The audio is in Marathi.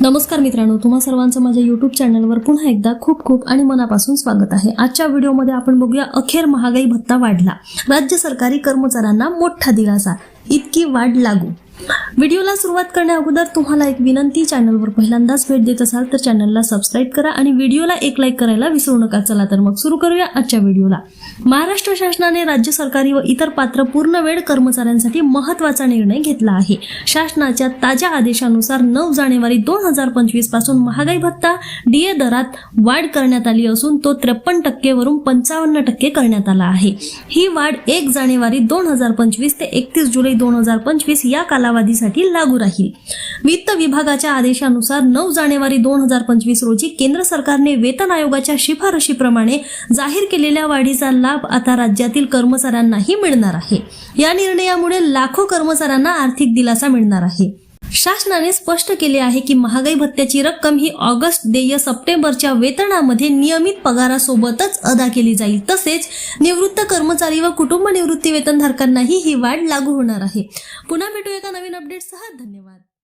नमस्कार मित्रांनो तुम्हा सर्वांचं माझ्या युट्यूब चॅनलवर पुन्हा एकदा खूप खूप आणि मनापासून स्वागत आहे. आजच्या व्हिडिओमध्ये आपण बघूया अखेर महागाई भत्ता वाढला. राज्य सरकारी कर्मचाऱ्यांना मोठा दिलासा. इतकी वाढ लागू. व्हिडिओला सुरुवात करण्या अगोदर तुम्हाला एक विनंती चॅनलवर पहिल्यांदाच भेट देत असाल तर चॅनलला सबस्क्राईब करा आणि व्हिडिओला एक लाईक करायला विसरू नका. चला तर मग सुरू करूया आजच्या व्हिडिओला. महाराष्ट्र शासनाने राज्य सरकारी व इतर पात्र पूर्णवेळ कर्मचाऱ्यांसाठी महत्त्वाचा निर्णय घेतला आहे. शासनाच्या ताज्या आदेशानुसार नऊ जानेवारी दोन हजार पंचवीसपासून महागाई भत्ता डीए दरात वाढ करण्यात आली असून तो त्रेपन्न टक्केवरून पंचावन्न टक्के करण्यात आला आहे. ही वाढ एक जानेवारी दोन हजार पंचवीस ते एकतीस जुलै दोन हजार पंचवीस या कालावधीसाठी लागू राहील. वित्त विभागाच्या आदेशानुसार नऊ जानेवारी दोन हजार पंचवीस रोजी केंद्र सरकारने वेतन आयोगाच्या शिफारशीप्रमाणे जाहीर केलेल्या वाढीचा लाभ आता राज्यातील कर्मचाऱ्यांनाही मिळणार आहे. या निर्णयामुळे लाखो कर्मचाऱ्यांना आर्थिक दिलासा मिळणार आहे. शासनाने स्पष्ट केले आहे की महागाई भत्त्याची रक्कम ही ऑगस्ट देय सप्टेंबरच्या वेतनामध्ये नियमित पगारासोबतच अदा केली जाईल. तसेच निवृत्त कर्मचारी व कुटुंब निवृत्ती वेतनधारकांनाही ही वाढ लागू होणार आहे. पुन्हा भेटू एका नवीन अपडेटसह धन्यवाद.